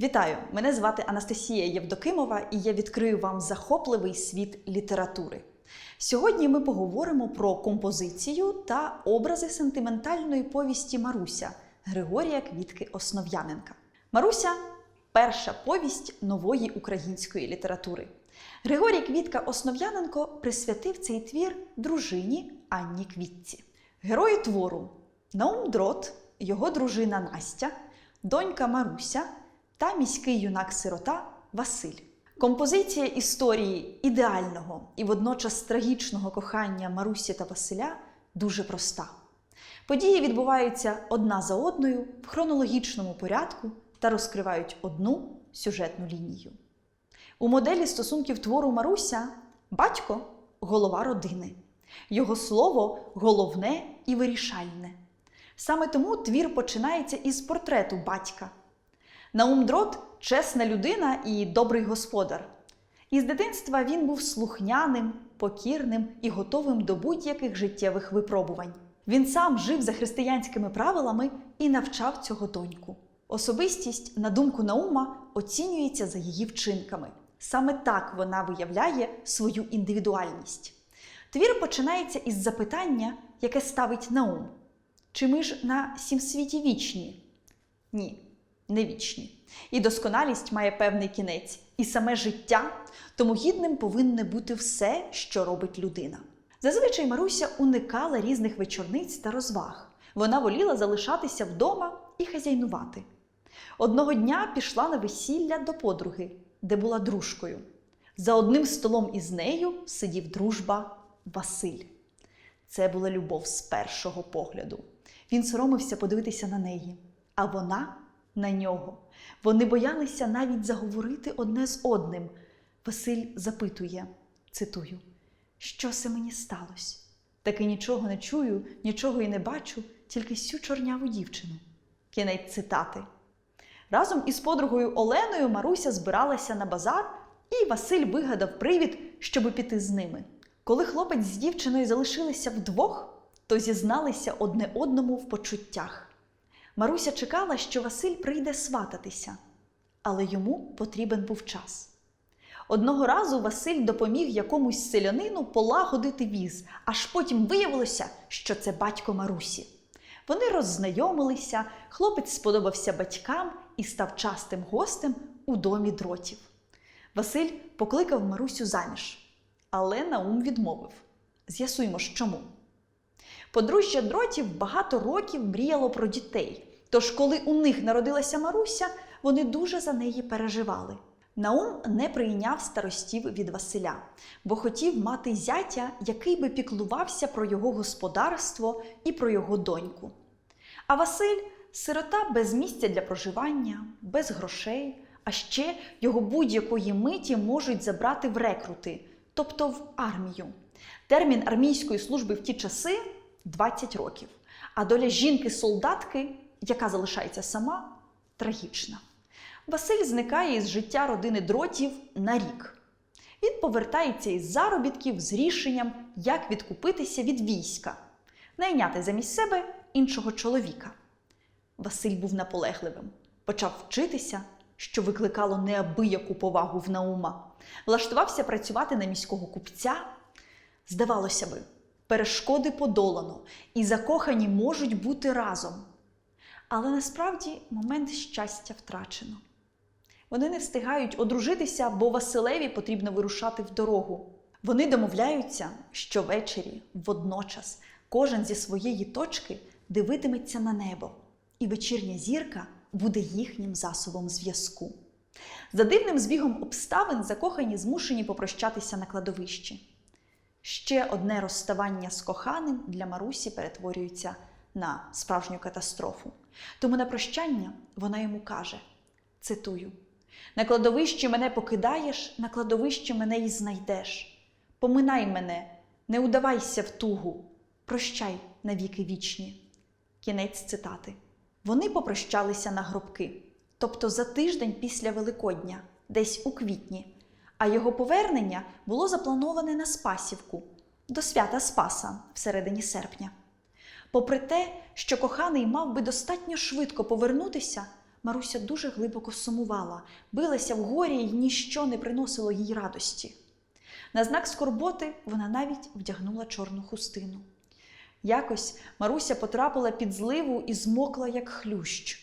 Вітаю! Мене звати Анастасія Євдокимова, і я відкрию вам захопливий світ літератури. Сьогодні ми поговоримо про композицію та образи сентиментальної повісті Маруся Григорія Квітки Основ'яненка. Маруся перша повість нової української літератури. Григорій Квітка Основ'яненко присвятив цей твір дружині Анні Квітці. Герої твору Наум Дрот, його дружина Настя, донька Маруся та міський юнак-сирота Василь. Композиція історії ідеального і водночас трагічного кохання Марусі та Василя дуже проста. Події відбуваються одна за одною в хронологічному порядку та розкривають одну сюжетну лінію. У моделі стосунків твору Маруся батько голова родини. Його слово головне і вирішальне. Саме тому твір починається із портрету батька. Наум Дрот чесна людина і добрий господар. Із дитинства він був слухняним, покірним і готовим до будь-яких життєвих випробувань. Він сам жив за християнськими правилами і навчав цього доньку. Особистість, на думку Наума, оцінюється за її вчинками. Саме так вона виявляє свою індивідуальність. Твір починається із запитання, яке ставить Наум: чи ми ж на сім світі вічні? Ні, не вічні. І досконалість має певний кінець, і саме життя, тому гідним повинне бути все, що робить людина. Зазвичай Маруся уникала різних вечорниць та розваг. Вона воліла залишатися вдома і хазяйнувати. Одного дня пішла на весілля до подруги, де була дружкою. За одним столом із нею сидів дружба Василь. Це була любов з першого погляду. Він соромився подивитися на неї, а вона на нього. Вони боялися навіть заговорити одне з одним. Василь запитує, цитую, що це мені сталося? Таки нічого не чую, нічого і не бачу, тільки сю чорняву дівчину. Кінець цитати. Разом із подругою Оленою Маруся збиралася на базар, і Василь вигадав привід, щоб піти з ними. Коли хлопець з дівчиною залишилися вдвох, то зізналися одне одному в почуттях. Маруся чекала, що Василь прийде свататися, але йому потрібен був час. Одного разу Василь допоміг якомусь селянину полагодити віз, аж потім виявилося, що це батько Марусі. Вони роззнайомилися, хлопець сподобався батькам і став частим гостем у домі дротів. Василь покликав Марусю заміж, але Наум відмовив. З'ясуймо чому. Подружжя дротів багато років мріяло про дітей. Тож, коли у них народилася Маруся, вони дуже за неї переживали. Наум не прийняв старостів від Василя, бо хотів мати зятя, який би піклувався про його господарство і про його доньку. А Василь сирота без місця для проживання, без грошей, а ще його будь-якої миті можуть забрати в рекрути, тобто в армію. Термін армійської служби в ті часи 20 років, а доля жінки-солдатки, яка залишається сама, трагічна. Василь зникає із життя родини дротів на рік. Він повертається із заробітків з рішенням, як відкупитися від війська, найняти замість себе іншого чоловіка. Василь був наполегливим, почав вчитися, що викликало неабияку повагу в Наума, влаштувався працювати на міського купця. Здавалося би, перешкоди подолано, і закохані можуть бути разом. Але насправді момент щастя втрачено. Вони не встигають одружитися, бо Василеві потрібно вирушати в дорогу. Вони домовляються, що ввечері, водночас, кожен зі своєї точки дивитиметься на небо, і вечірня зірка буде їхнім засобом зв'язку. За дивним збігом обставин закохані змушені попрощатися на кладовищі. Ще одне розставання з коханим для Марусі перетворюється на справжню катастрофу. Тому на прощання вона йому каже: цитую: на кладовищі мене покидаєш, на кладовищі мене й знайдеш. Поминай мене, не удавайся в тугу, прощай навіки вічні. Кінець цитати. Вони попрощалися на гробки, тобто за тиждень після Великодня, десь у квітні, а його повернення було заплановане на Спасівку до свята Спаса всередині серпня. Попри те, що коханий мав би достатньо швидко повернутися, Маруся дуже глибоко сумувала, билася в горі і ніщо не приносило їй радості. На знак скорботи вона навіть вдягнула чорну хустину. Якось Маруся потрапила під зливу і змокла, як хлющ,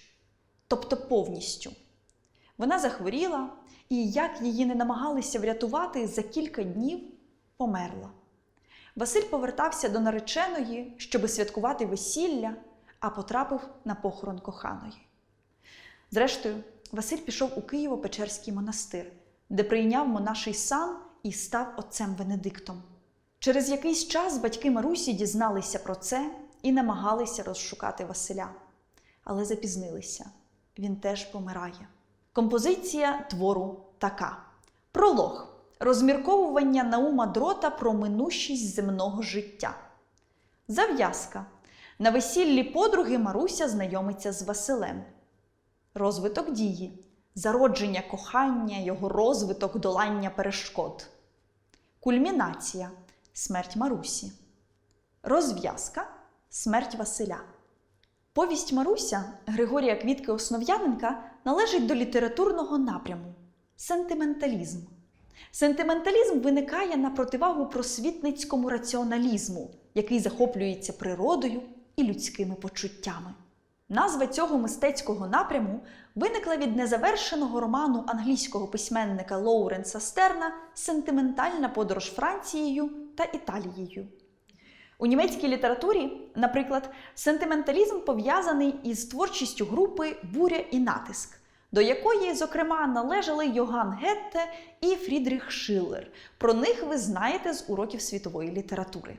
тобто повністю. Вона захворіла, і, як її не намагалися врятувати, за кілька днів померла. Василь повертався до нареченої, щоби святкувати весілля, а потрапив на похорон коханої. Зрештою, Василь пішов у Києво-Печерський монастир, де прийняв монаший сан і став отцем Венедиктом. Через якийсь час батьки Марусі дізналися про це і намагалися розшукати Василя. Але запізнилися він теж помирає. Композиція твору така: Пролог. Розмірковування Наума Дрота про минущість земного життя. Зав'язка. На весіллі подруги Маруся знайомиться з Василем. Розвиток дії. Зародження кохання, його розвиток, долання перешкод. Кульмінація. Смерть Марусі. Розв'язка. Смерть Василя. Повість Маруся Григорія Квітки Основ'яненка належить до літературного напряму сентименталізм. Сентименталізм виникає на противагу просвітницькому раціоналізму, який захоплюється природою і людськими почуттями. Назва цього мистецького напряму виникла від незавершеного роману англійського письменника Лоуренса Стерна Сентиментальна подорож Францією та Італією. У німецькій літературі, наприклад, сентименталізм пов'язаний із творчістю групи Буря і натиск, до якої, зокрема, належали Йоган Гетте і Фрідріх Шиллер. Про них ви знаєте з уроків світової літератури.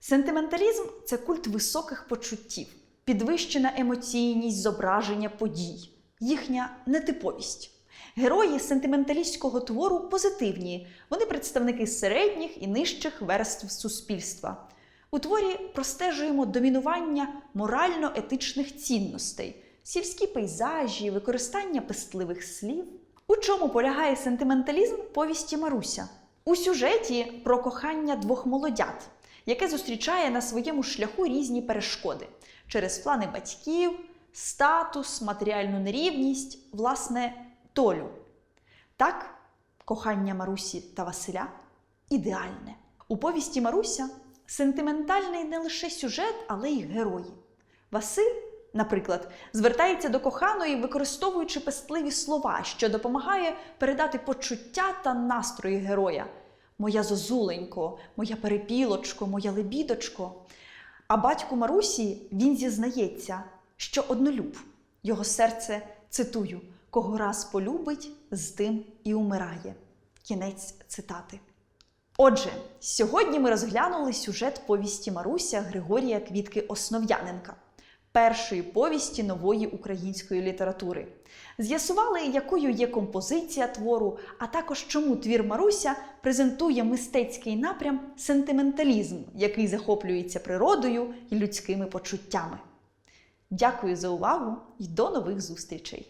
Сентименталізм це культ високих почуттів, підвищена емоційність зображення подій, їхня нетиповість. Герої сентименталістського твору позитивні, вони представники середніх і нижчих верств суспільства. У творі простежуємо домінування морально-етичних цінностей, сільські пейзажі, використання пестливих слів. У чому полягає сентименталізм повісті Маруся? У сюжеті про кохання двох молодят, яке зустрічає на своєму шляху різні перешкоди через плани батьків, статус, матеріальну нерівність, власне, долю. Так, кохання Марусі та Василя ідеальне. У повісті Маруся сентиментальний не лише сюжет, але й герої. Василь, наприклад, звертається до коханої, використовуючи пестливі слова, що допомагає передати почуття та настрої героя. Моя зозуленько, моя перепілочко, моя лебідочко. А батьку Марусі він зізнається, що однолюб. Його серце, цитую, кого раз полюбить, з тим і умирає. Кінець цитати. Отже, сьогодні ми розглянули сюжет повісті Маруся Григорія Квітки Основ'яненка, першої повісті нової української літератури. З'ясували, якою є композиція твору, а також чому твір Маруся презентує мистецький напрям сентименталізм, який захоплюється природою і людськими почуттями. Дякую за увагу і до нових зустрічей!